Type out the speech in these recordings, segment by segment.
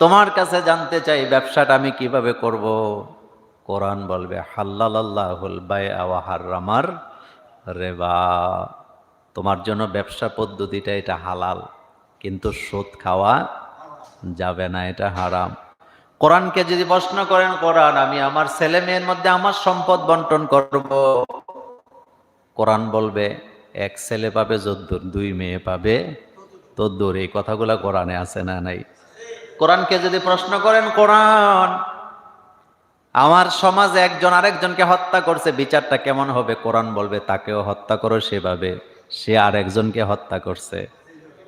তোমার কাছে জানতে চাই, ব্যবসাটা আমি কীভাবে করব? কোরআন বলবে হাল্লাল্লাহুল বাই রেবা। তোমার জন্য ব্যবসা পদ্ধতিটা এটা হালাল, কিন্তু সুদ খাওয়া যাবে না, এটা হারাম। কোরআনকে যদি প্রশ্ন করেন, কোরআন, আমি আমার ছেলে মেয়ের মধ্যে আমার সম্পদ বন্টন করব। কোরআন বলবে, এক ছেলে পাবে যদ্দুর, দুই মেয়ে পাবে তদ্দুর। এই কথাগুলো কোরআনে আছে না নাই? কোরআনকে যদি প্রশ্ন করেন, কোরআন, আমার সমাজে একজন আরেকজনকে হত্যা করছে, বিচারটা কেমন হবে? কোরআন বলবে, তাকেও হত্যা করো সেভাবে। সে আর একজনকে হত্যা করছে।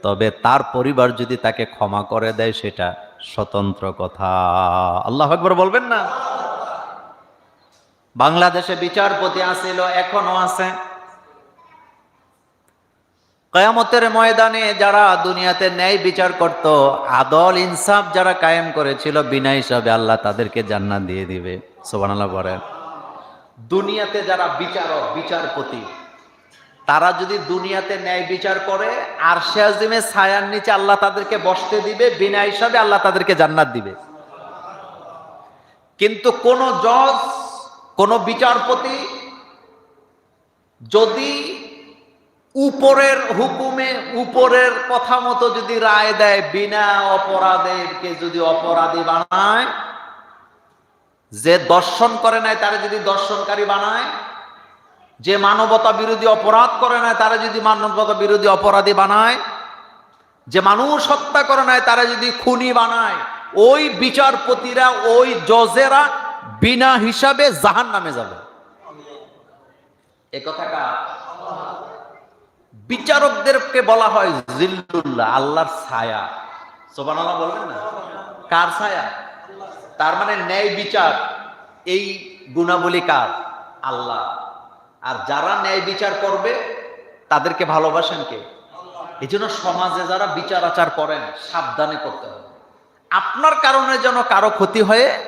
তবে তার পরিবার যদি তাকে ক্ষমা করে দেয়, সেটা স্বতন্ত্র কথা। আল্লাহ আকবর বলবেন না? বাংলাদেশে বিচারপতি আসিল এখনও আছে। কয়ামতের ময়দানে যারা দুনিয়াতে ন্যায় বিচার করত, আদল ইনসাফ যারা কায়েম করেছিল, বিনা হিসাবে আল্লাহ তাদেরকে জান্নাত দিয়ে দিবে। সোবানাল্লাহ বলেন দুনিয়াতে যারা বিচারক, বিচারপতি, তারা যদি দুনিয়াতে ন্যায় বিচার করে, আর শেয়াজিমে ছায়ার নিচে আল্লাহ তাদেরকে বসতে দিবে, বিনা হিসাবে আল্লাহ তাদেরকে জান্নাত দিবে। কিন্তু কোন জজ, কোন বিচারপতি যদি উপরের হুকুমে, উপরের কথা মতো যদি রায় দেয়, বিনা অপরাধেরকে যদি অপরাধী বানায়, যে দর্শন করে নাই, তারা যদি দর্শনকারী বানায়, যে মানবতা বিরোধী অপরাধ করে নাই, তারা যদি মানবতা বিরোধী অপরাধী বানায়, যে মানুষ হত্যা করে নাই, তারা যদি খুনি বানায়, ওই বিচারপতিরা, ওই জজেরা বিনা হিসাবে জাহান নামে যাবে। এ কথাটা বিচারকদেরকে বলা হয় জিল্লুল্লাহ, আল্লাহর ছায়া। সোবান আল্লাহ বলবেন না? কার ছায়া? তার মানে ন্যায় বিচার। এই গুণাবলী কার? আল্লাহ। আর যারা ন্যায় বিচার করবে, তাদেরকে ভালোবাসেন কে? এই জন্য সমাজে যারা বিচার আচার করেন, সাবধানে করতে হবে। আপনার কারণে যেন কারও ক্ষতি হয়ে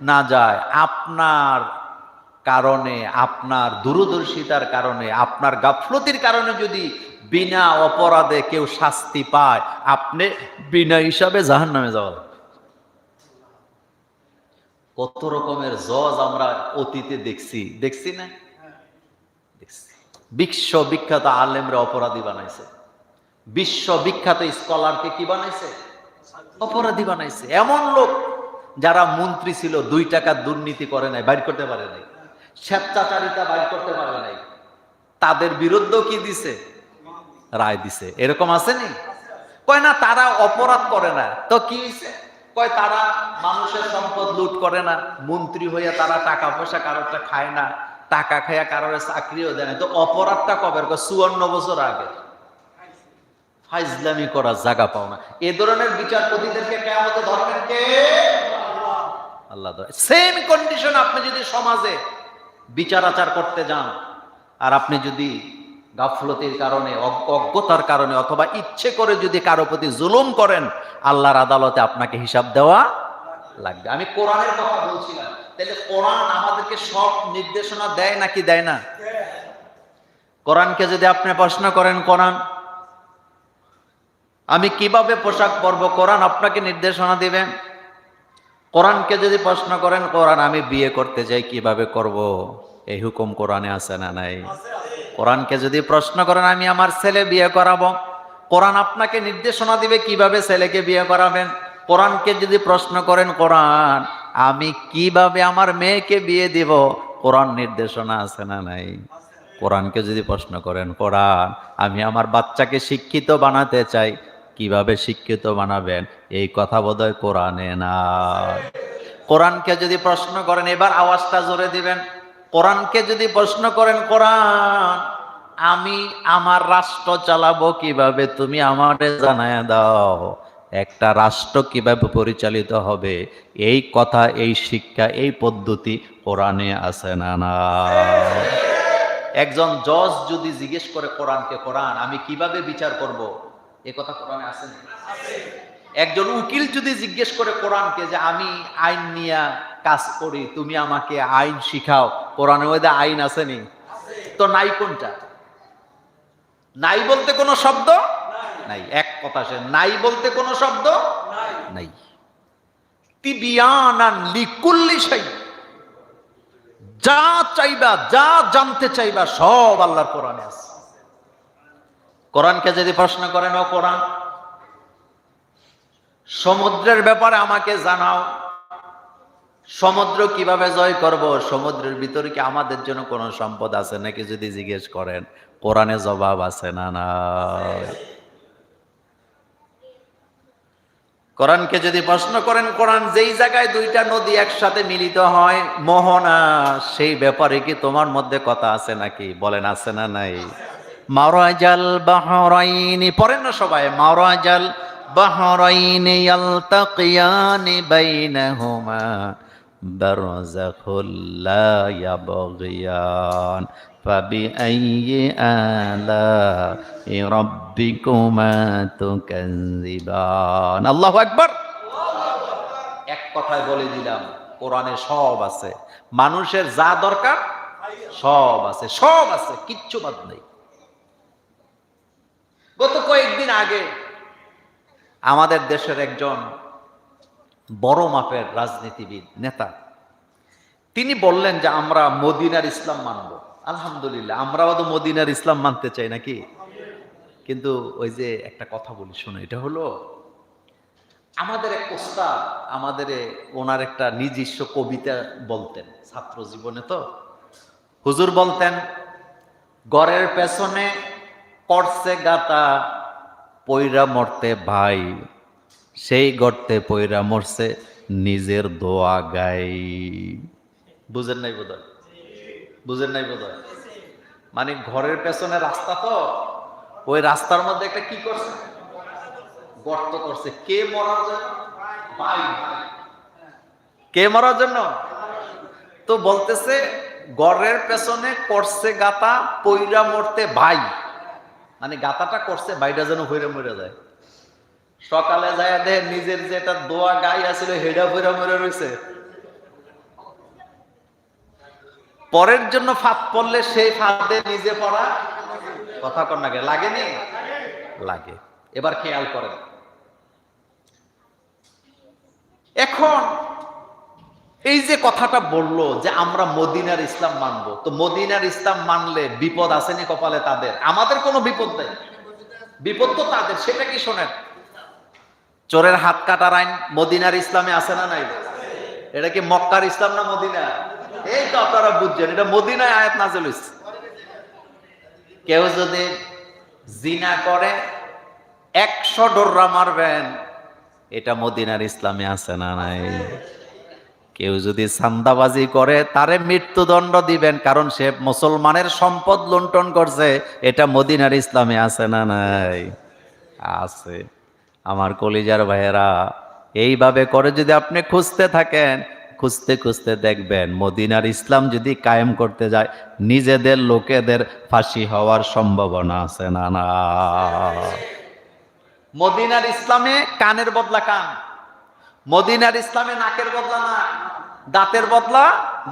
না যায়, আপনার কারণে, আপনার দূরদর্শিতার কারণে, আপনার গাফলতির কারণে যদি বিনা অপরাধে কেউ শাস্তি পায়, আপনি বিনা হিসাবে জাহান নামে যাওয়া কত রকমের জজ আমরা অতীতে দেখছি। দেখছি না? দেখছি। বিশ্ব বিখ্যাত আলেমরা অপরাধী বানাইছে। বিশ্ব বিখ্যাত স্কলারকে কি বানাইছে? অপরাধী বানাইছে। এমন লোক যারা মন্ত্রী ছিল, দুই টাকা দুর্নীতি করে নাই, বাইর করতে পারে নাই। স্বেচ্ছাচারিতা বাইর করতে পারে নাই। তাদের বিরুদ্ধেও কি দিছে? রায় দিছে। এরকম আসেনি? কয়, না, তারা অপরাধ করে না। তো কি কয়, তারা মানুষের সম্পদ লুট করে না। মন্ত্রী হইয়া তারা টাকা পয়সা কারোরটা খায় না। টাকা খাইয়া কারোর চাকরিও দেয় না। তো অপরাধটা কবে? চুয়ান্ন বছর আগে। ফাইজলামি করার জায়গা পাও না। এ ধরনের বিচারপতিদেরকে কেমন ধরবেন কে? আল্লাহ। সেম কন্ডিশন আপনি যদি সমাজে বিচার আচার করতে যান। আর আপনি যদি গাফলতির কারণে অজ্ঞ- অজ্ঞতার কারণে অথবা ইচ্ছে করে যদি কারও প্রতি জুলুম করেন, আল্লাহর আদালতে আপনাকে হিসাব দেওয়া লাগবে। আমি কোরআনের কথা বলছিলাম। তাহলে কোরআন আমাদেরকে সব নির্দেশনা দেয় নাকি দেয় না? কোরআনকে যদি আপনি প্রশ্ন করেন, কোরআন, আমি কীভাবে পোশাক পরব? কোরআন আপনাকে নির্দেশনা দিবেন? কোরআনকে যদি প্রশ্ন করেন, কোরআন আমি বিয়ে করতে চাই কীভাবে করব? এই হুকুম কোরআনে আছে না নাই? কোরআনকে যদি প্রশ্ন করেন, আমি আমার ছেলে বিয়ে করাবো। কোরআন আপনাকে নির্দেশনা দিবে কীভাবে ছেলেকে বিয়ে করাবেন? কোরআনকে যদি প্রশ্ন করেন, কোরআন, আমি কীভাবে আমার মেয়েকে বিয়ে দিব? কোরআন নির্দেশনা আছে না নাই? কোরআনকে যদি প্রশ্ন করেন, কোরআন, আমি আমার বাচ্চাকে শিক্ষিত বানাতে চাই। কীভাবে শিক্ষিত বানাবেন? এই কথা বোধহয় কোরআনে না। কোরআনকে যদি প্রশ্ন করেন, এবার আওয়াজটা জোরে দিবেন। কোরআনকে যদি প্রশ্ন করেন, কোরআন, আমি আমার রাষ্ট্র চালাবো কীভাবে? তুমি আমারে জানায় দাও। একটা রাষ্ট্র কীভাবে পরিচালিত হবে? এই কথা, এই শিক্ষা, এই পদ্ধতি কোরআনে আছে না না? একজন জজ যদি জিজ্ঞেস করে কোরআনকে, কোরআন, আমি কীভাবে বিচার করব? এ কথা কোরআনে আছে না? একজন উকিল যদি জিজ্ঞেস করে কোরআনকে যে আমি আইন নিয়ে কাজ করি, তুমি আমাকে আইন শিখাও। কোরআনের মধ্যে আইন আসেনি তো নাই কোনটা? নাই বলতে কোনো শব্দ? নাই। এক কথা সে, নাই বলতে কোনো শব্দ? নাই। যা চাইবা, যা জানতে চাইবা, সব আল্লাহর কোরআনে আছে। কোরআনকে যদি প্রশ্ন করেন, ও কোরআন, সমুদ্রের ব্যাপারে আমাকে জানাও, সমুদ্র কীভাবে জয় করব? সমুদ্রের ভিতরে কি আমাদের জন্য কোনো সম্পদ আছে? নাকি যদি জিজ্ঞেস করেন, কোরআনে জবাব আছে না না কোরআনকে যদি প্রশ্ন করেন, কোরআন যেই জায়গায় দুইটা নদী একসাথে মিলিত হয়, মোহনা, সেই ব্যাপারে কি তোমার মধ্যে কথা আছে নাকি? বলেন, আছে না নাই? মারাজাল বাহরাইনি পড়েন না সবাই মারাজাল বাহরাইনি ইয়ালতাকিয়ানি বাইনাহুমা বারযাখুল লা ইয়াবগিয়ান فبأي آلاء ربكما تكذبان الله أكبر এক কথায় বলে দিলাম কোরআনে সব আছে মানুষের যা দরকার সব আছে সব আছে কিচ্ছু বাদ নেই গত কয়েকদিন আগে আমাদের দেশের একজন বড় মাপের রাজনীতিবিদ, নেতা। তিনি বললেন যে, আমরা মদিনার ইসলাম মানব। আলহামদুলিল্লাহ, আমরাও তো মদিনার ইসলাম মানতে চাই নাকি? কিন্তু ওই যে একটা কথা বলি, শোনো, এটা হলো আমাদের এক ওস্তাদ, আমাদের ওনার একটা নিজস্ব কবিতা বলতেন, ছাত্র জীবনে তো। হুজুর বলতেন গড়ের পেছনে করছে গাতা, পইরা মরতে ভাই। সেই গর্তে পইরা মরছে নিজের দোয়া গাই। বুঝেন নাই বোধ বুঝেন নাই বোধ মানে ঘরের পেছনে রাস্তা তো, ওই রাস্তার মধ্যে একটা কি করছে? গর্ত করছে। কে মরার জন্য? ভাই। কে মরার জন্য? তো বলতেছে গড়ের পেছনে করছে গাতা, পইরা মরতে ভাই। মানে গাতাটা করছে বাইটা যেন হইরে মরে যায়। সকালে যায় দেখ নিজের যেটা দোয়া গাই আছিল হেডা ফইরা মরে রয়েছে পরের জন্য ফাঁদ পড়লে সেই ফাঁদে নিজে পড়া কথা কর না লাগেনি লাগে। এবার খেয়াল করেন। এখন এই যে কথাটা বলল যে আমরা মদিনার ইসলাম মানবো, তো মদিনার ইসলাম মানলে বিপদ আসেনি কপালে তাদের? আমাদের কোনো বিপদ নেই। বিপদ তো তাদের, সেটা কি শোনেন? চোরের হাত কাটার আইন মদিনার ইসলামে আছে না নাই? এটা কি মক্কার ইসলাম না মদিনা? এই তো আপনারা বুঝছেন, এটা মদিনায় আয়াত নাজেল কেউ যদি জিনা করে, একশো ডোররা মারবেন, এটা মদিনার ইসলামে আছে না নাই? কেউ যদি সান্দাবাজি করে, তারে মৃত্যুদণ্ড দিবেন, কারণ সে মুসলমানের সম্পদ লুণ্ঠন করছে। এটা মদিনার ইসলামে আছে না নাই? আছে। আমার কলিজার ভাইয়েরা, এইভাবে করে যদি আপনি খুঁজতে থাকেন, খুঁজতে খুঁজতে দেখবেন, মদিনার ইসলাম যদি কায়েম করতে যায়, নিজেদের লোকেদের ফাঁসি হওয়ার সম্ভাবনা আছে না না মদিনার ইসলামে কানের বদলা কান মদিনার ইসলামে নাকের বদলা না, দাঁতের বদলা,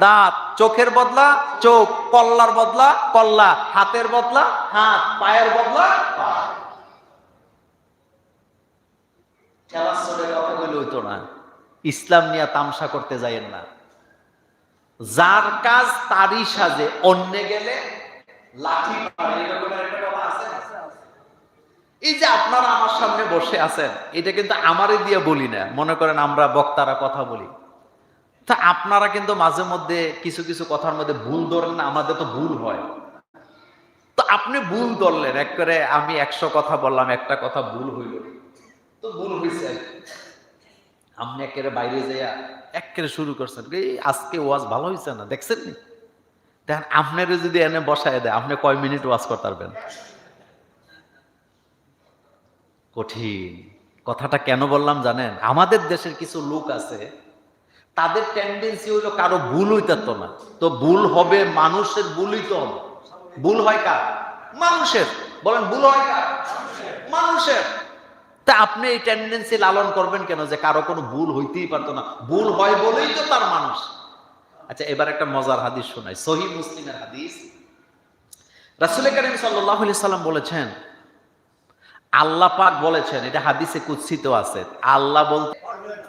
দাঁত, চোখের বদলা, চোখ, কল্লার বদলা, কল্লা, হাতের বদলা, হাত, পায়ের বদলা ইসলাম নিয়ে তামসা করতে যাইয়েন না। যার কাজ তারই সাজে, অন্য গেলে লাঠি মারে, এরকম একটা কথা আছে না? এই যে আপনারা আমার সামনে বসে আছেন, এটা কিন্তু আমারই দিয়ে বলি না। মনে করেন আমরা বক্তারা কথা বলি। তা আপনারা কিন্তু মাঝে মধ্যে কিছু কিছু কথার মধ্যে ভুল ধরেন আমাদের তো ভুল হয়। তো আপনি ভুল ধরলেন, এক করে আমি একশো কথা বললাম, একটা কথা ভুল হইল। তো ভুল হয়েছে আপনি একেবারে বাইরে যাইয়া একেবারে শুরু করছেন। এই আজকে ওয়াজ ভালো হয়েছে না? দেখছেন দেখেন আপনারও যদি এনে বসায় দেয়, আপনি কয় মিনিট ওয়াজ করতে পারবেন? কঠিন। কথাটা কেন বললাম জানেন? আমাদের দেশের কিছু লোক আছে, তাদের টেন্ডেন্সি হইল কারও ভুল হইতে না। তো ভুল হবে মানুষের ভুলই তো হবে। ভুল হয় কার? মানুষের। বলেন, ভুল হয় কার? মানুষের। তা আপনি এই টেন্ডেন্সি লালন করবেন কেন যে কারও কোনো ভুল হইতেই পারতো না? ভুল হয় বলেই তো তার মানুষ। আচ্ছা এবার একটা মজার হাদিস শোনাই। সহি মুসলিমের হাদিস। রাসুল করিম সাল্লাহ সাল্লাম বলেছেন আল্লাহ পাক বলেছেন, এটা হাদিসে কুৎসিত আছে, আল্লাহ বলতে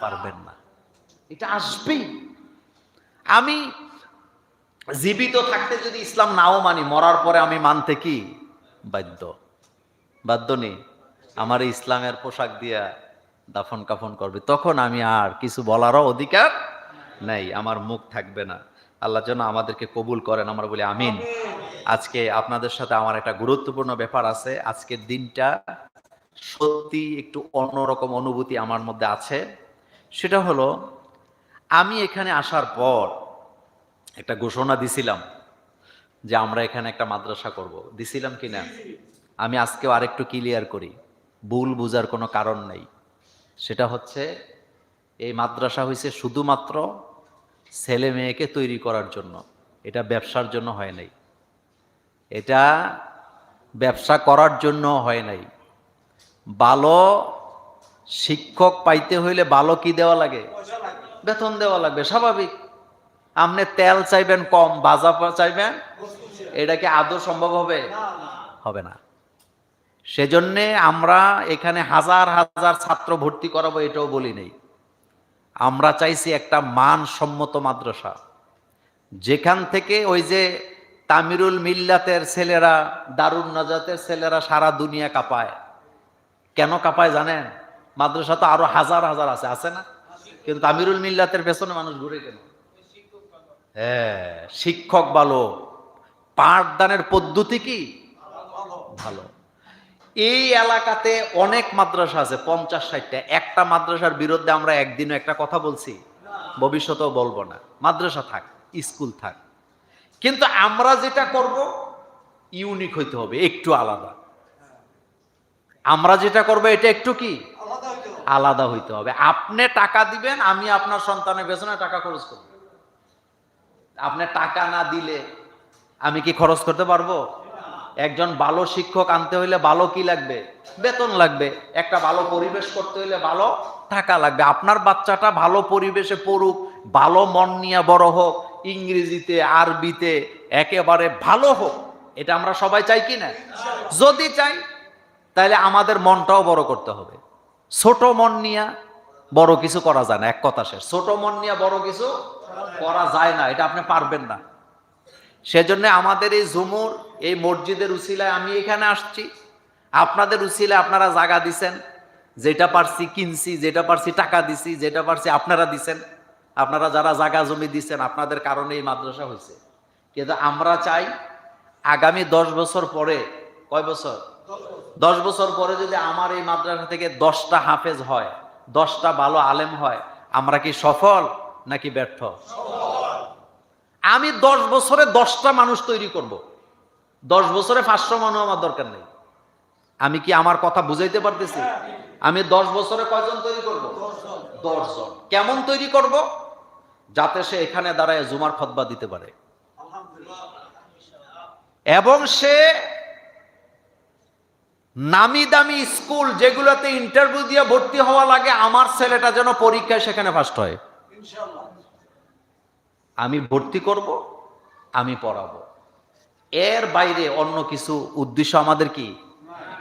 পারবেন না। এটা আসবেই। আমি জীবিত থাকতে যদি ইসলাম নাও মানি, মরার পরে আমি মানতে কি? বাধ্য। বাধ্য নেই আমার ইসলামের পোশাক দিয়া দাফন কাফন করবে। তখন আমি আর কিছু বলারও অধিকার নেই, আমার মুখ থাকবে না। আল্লাহ যেন আমাদেরকে কবুল করেন, আমরা বলি আমিন। আজকে আপনাদের সাথে আমার একটা গুরুত্বপূর্ণ ব্যাপার আছে। আজকের দিনটা সত্যি একটু অন্যরকম অনুভূতি আমার মধ্যে আছে। সেটা হলো, আমি এখানে আসার পর একটা ঘোষণা দিছিলাম যে আমরা এখানে একটা মাদ্রাসা করব। দিছিলাম কি না আমি আজকেও আরেকটু ক্লিয়ার করি। ভুল বুঝার কোনো কারণ নেই। সেটা হচ্ছে, এই মাদ্রাসা হয়েছে শুধুমাত্র ছেলে মেয়েকে তৈরি করার জন্য। এটা ব্যবসার জন্য হয় নাই। এটা ব্যবসা করার জন্য হয় নাই। ভালো শিক্ষক পাইতে হইলে ভালো কি দেওয়া লাগে? বেতন দেওয়া লাগবে স্বাভাবিক। আপনি তেল চাইবেন কম বাজা চাইবেন এটা কি আদৌ সম্ভব হবে? হবে না। সেজন্যে আমরা এখানে হাজার হাজার ছাত্র ভর্তি করাবো এটাও বলি নেই। আমরা চাইছি একটা মানসম্মত মাদ্রাসা। যেখান থেকে ওই যে তামিরুল মিল্লাতের ছেলেরা দারুণ নজাতের ছেলেরা সারা দুনিয়া কাঁপায়। কেন কাঁপায় জানেন? মাদ্রাসা তো আরও হাজার হাজার আছে আছে না? কিন্তু তামিরুল মিল্লাতের পেছনে মানুষ ঘুরে কেন? হ্যাঁ শিক্ষক ভালো। পাঠদানের পদ্ধতি কি? ভালো। এই এলাকাতে অনেক মাদ্রাসা আছে, পঞ্চাশ ষাটটা। একটা মাদ্রাসার বিরুদ্ধে আমরা একদিনও একটা কথা বলছি, ভবিষ্যতেও বলব না। মাদ্রাসা থাক, স্কুল থাক। কিন্তু আমরা যেটা করব, ইউনিক হইতে হবে, একটু আলাদা। আমরা যেটা করব এটা একটু কি? আলাদা হইতে হবে। আপনি টাকা দিবেন আমি আপনার সন্তানের পেছনে টাকা খরচ করব। আপনি টাকা না দিলে আমি কি খরচ করতে পারব? একজন ভালো শিক্ষক আনতে হইলে ভালো কি লাগবে? বেতন লাগবে। একটা ভালো পরিবেশ করতে হইলে ভালো টাকা লাগবে। আপনার বাচ্চাটা ভালো পরিবেশে পড়ুক ভালো মন নিয়ে বড় হোক ইংরেজিতে আরবিতে একেবারে ভালো হোক। এটা আমরা সবাই চাই কি না? যদি চাই তাহলে আমাদের মনটাও বড় করতে হবে। ছোট মন নিয়ে বড় কিছু করা যায় না, এক কথা শেষ। ছোট মন নিয়ে বড় কিছু করা যায় না, এটা আপনি পারবেন না। সেজন্য আমাদের এই ঝুমুর, এই মসজিদের উসিলায় আমি এখানে আসছি। আপনাদের উসিলায় আপনারা জায়গা দিছেন, যেটা পারছি কিনছি, যেটা পারছি টাকা দিছি, যেটা পারছি আপনারা দিছেন। আপনারা যারা জায়গা জমি দিচ্ছেন আপনাদের কারণে এই মাদ্রাসা হয়েছে। কিন্তু আমরা চাই আগামী দশ বছর পরে, কয় বছর? দশ বছর পরে যদি আমার এই মাদ্রাসা থেকে দশটা হাফেজ হয়, দশটা ভালো আলেম হয়, আমরা কি সফল নাকি ব্যর্থ? আমি দশ বছরে দশটা মানুষ তৈরি করব। দশ বছরে পাঁচশো মানুষ আমার দরকার নেই। আমি কি আমার কথা বুঝাইতে পারতেছি? আমি দশ বছরে কয়জন তৈরি করব? দশজন। কেমন তৈরি করব? যাতে সে এখানে দাঁড়ায় জুমার খতবা দিতে পারে। এবং সে নামি দামি স্কুল যেগুলোতে ইন্টারভিউ দিয়ে ভর্তি হওয়া লাগে আমার ছেলেটা যেন পরীক্ষায় সেখানে ফার্স্ট হয়। আমি ভর্তি করব আমি পড়াবো। এর বাইরে অন্য কিছু উদ্দেশ্য আমাদের কি?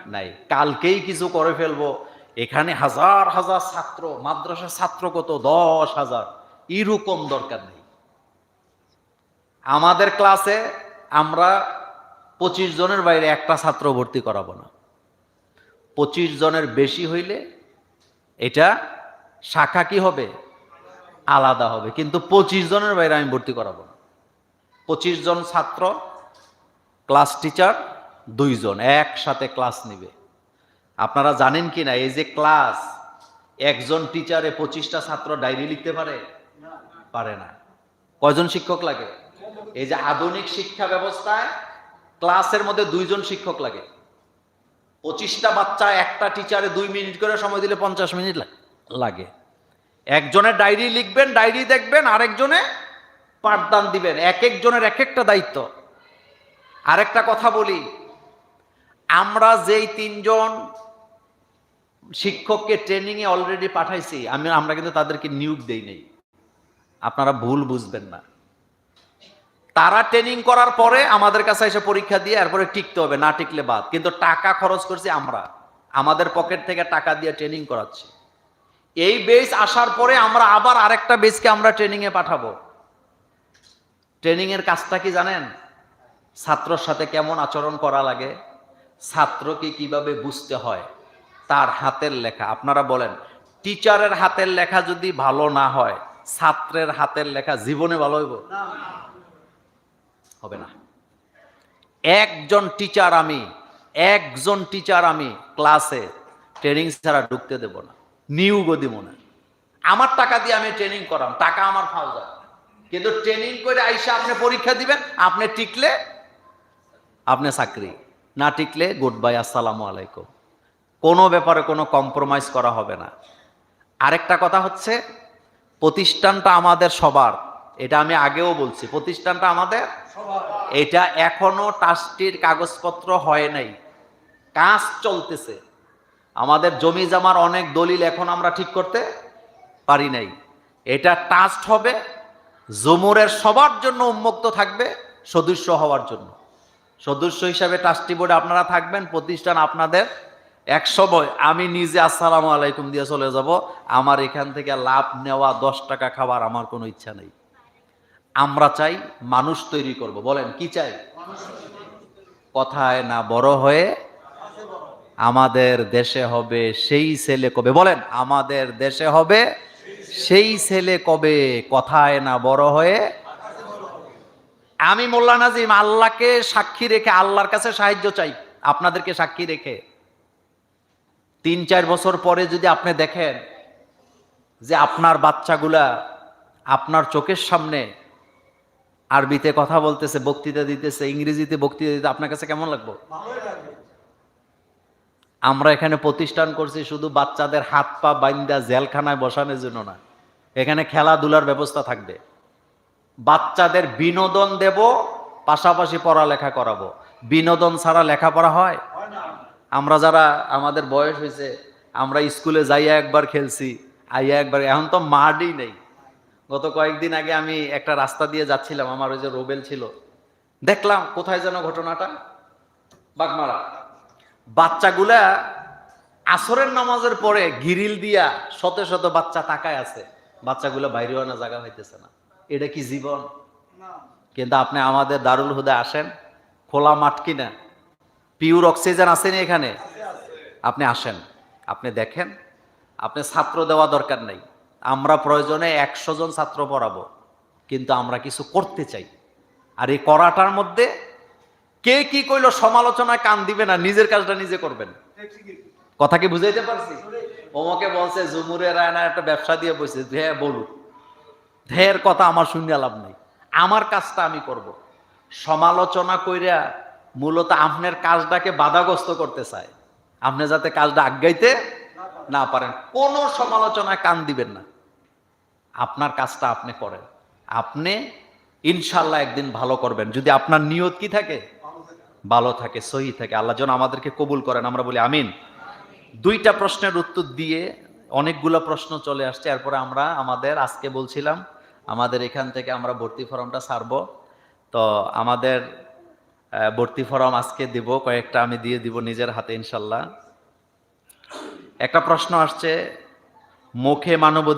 নাই। কালকেই কিছু করে ফেলব। এখানে হাজার হাজার ছাত্র মাদ্রাসার ছাত্র কত? দশ হাজার। এরকম দরকার নেই। আমাদের ক্লাসে আমরা পঁচিশ জনের বাইরে একটা ছাত্র ভর্তি করাবো না। পঁচিশ জনের বেশি হইলে এটা শাখা কি হবে? আলাদা হবে। কিন্তু পঁচিশ জনের বাইরে আমি ভর্তি করাবো না। পঁচিশ জন ছাত্র, ক্লাস টিচার দুইজন একসাথে ক্লাস নিবে। আপনারা জানেন কি না এই যে ক্লাস, একজন টিচারে পঁচিশটা ছাত্র ডায়েরি লিখতে পারে? পারে না। কয়জন শিক্ষক লাগে? এই যে আধুনিক শিক্ষা ব্যবস্থায় ক্লাসের মধ্যে দুইজন শিক্ষক লাগে। পঁচিশটা বাচ্চা, একটা টিচারে দুই মিনিট করে সময় দিলে পঞ্চাশ মিনিট লাগে। একজনের ডায়েরি লিখবেন ডায়েরি দেখবেন, আরেকজনে পাঠদান দিবেন। এক একজনের এক একটা দায়িত্ব। আরেকটা কথা বলি, আমরা যেই তিনজন শিক্ষককে ট্রেনিংয়ে অলরেডি পাঠাইছি, আমি আমরা কিন্তু তাদেরকে নিয়োগ দেই নেই। আপনারা ভুল বুঝবেন না। তারা ট্রেনিং করার পরে আমাদের কাছে এসে পরীক্ষা দিয়ে এরপরে টিকতে হবে, না টিকলে বাদ। কিন্তু টাকা খরচ করছি আমরা। আমাদের পকেট থেকে টাকা দিয়ে ট্রেনিং করাচ্ছি। এই বেস আসার পরে আমরা আবার আরেকটা বেসকে আমরা ট্রেনিং এ পাঠাবো। ট্রেনিং এর কাজটা কি জানেন? ছাত্রর সাথে কেমন আচরণ করা লাগে, ছাত্রকে কীভাবে বুঝতে হয়, তার হাতের লেখা। আপনারা বলেন টিচারের হাতের লেখা যদি ভালো না হয়, ছাত্রের হাতের লেখা জীবনে ভালো হইব? হবে না। একজন টিচার আমি, একজন টিচার আমি ক্লাসে ট্রেনিং ছাড়া ঢুকতে দেব না, নিয়োগও দিব না। আমার টাকা দিয়ে আমি ট্রেনিং করাম, টাকা আমার ফাও যায়। কিন্তু ট্রেনিং করে আইসা আপনি পরীক্ষা দিবেন, আপনি টিকলে আপনি চাকরি, না টিকলে গুড বাই আসসালামু আলাইকুম। কোনো ব্যাপারে কোনো কম্প্রোমাইজ করা হবে না। আরেকটা কথা হচ্ছে, প্রতিষ্ঠানটা আমাদের সবার। এটা আমি আগেও বলছি প্রতিষ্ঠানটা আমাদের? এটা এখনও ট্রাস্টির কাগজপত্র হয় নাই। কাজ চলতেছে। আমাদের জমি জামার অনেক দলিল এখন আমরা ঠিক করতে পারি নাই। এটা ট্রাস্ট হবে জমুরের সবার জন্য উন্মুক্ত থাকবে সদস্য হওয়ার জন্য। সদস্য হিসাবে ট্রাস্টি বোর্ডে আপনারা থাকবেন প্রতিষ্ঠান আপনাদের এক সময়। আমি নিজে আসসালামু আলাইকুম দিয়ে চলে যাব। আমার এখান থেকে লাভ নেওয়া দশ টাকা খাবার আমার কোনো ইচ্ছা নেই। আমরা চাই মানুষ তৈরি করব। বলেন, কি চাই? কথায় না বড় হয়ে আমাদের দেশে হবে সেই ছেলে কবে? বলেন, আমাদের দেশে হবে সেই ছেলে কবে? কথায় না বড় হয়ে আমি মোল্লা নাজিম, আল্লাহকে সাক্ষী রেখে আল্লাহর কাছে সাহায্য চাই। আপনাদেরকে সাক্ষী রেখে। তিন, চার বছর পরে যদি আপনি দেখেন যে আপনার বাচ্চাগুলা আপনার চোখের সামনে আরবিতে কথা বলতেছে বক্তৃতা দিতেছে ইংরেজিতে বক্তৃতা দিতে আপনার কাছে কেমন লাগবে? আমরা এখানে প্রতিষ্ঠান করছি শুধু বাচ্চাদের হাত পা বাইন্দা জেলখানায় বসানোর জন্য না এখানে খেলাধুলার ব্যবস্থা থাকবে। বাচ্চাদের বিনোদন দেব পাশাপাশি পড়ালেখা করাবো। বিনোদন ছাড়া লেখাপড়া হয়? আমরা যারা আমাদের বয়স হয়েছে আমরা স্কুলে যাইয়া একবার খেলছি আইয়া একবার এখন তো মাঠই নেই। গত কয়েকদিন আগে আমি একটা রাস্তা দিয়ে যাচ্ছিলাম আমার ওই যে রোবেল ছিল। দেখলাম কোথায় যেন ঘটনাটা? বাগমারা বাচ্চাগুলা আসরের নামাজের পরে গিরিল দিয়া শত শত বাচ্চা তাকায় আছে। বাচ্চাগুলা বাইরেও না জায়গা হইতেছে না। এটা কি জীবন? কিন্তু আপনি আমাদের দারুল হুদে আসেন খোলা মাঠ কিনা পিওর অক্সিজেন আসেনি এখানে? আপনি আসেন আপনি দেখেন আপনি ছাত্র দেওয়া দরকার নেই। আমরা প্রয়োজনে একশো জন ছাত্র পড়াবো, কিন্তু আমরা কিছু করতে চাই। আর এই করাটার মধ্যে কে কি কইলো সমালোচনায় কান দিবে না, নিজের কাজটা নিজে করবেন। কথা কি বুঝাইতে পারছি? ওমকে বলছে, জুমুরে রায়না একটা ব্যবসা দিয়ে বসে হ্যাঁ বলুক। ধের কথা আমার শুনিয়া লাভ নেই। আমার কাজটা আমি করব। সমালোচনা কইরা মূলত আপনার কাজটাকে বাধাগ্রস্ত করতে চায়। আপনি যাতে কাজটা আজ্ঞাইতে না পারেন, কোনো সমালোচনায় কান দিবেন না। আপনার কাজটা আপনি করেন। আপনি ইনশাল্লাহ একদিন ভালো করবেন। যদি আপনার নিয়ত কি থাকে? ভালো থাকে, সহি থাকে। আল্লাহ যেন আমাদেরকে কবুল করেন। আমরা বলি আমিন। দুইটা প্রশ্নের উত্তর দিয়ে অনেকগুলো প্রশ্ন চলে আসছে। এরপরে আমরা আমাদের আজকে বলছিলাম, আমাদের এখান থেকে আমরা ভর্তি ফর্মটা ছাড়ব তো আমাদের ভর্তি ফর্ম আজকে দিব। কয়েকটা আমি দিয়ে দিব নিজের হাতে ইনশাল্লাহ একটা প্রশ্ন আসছে, মুখে মানব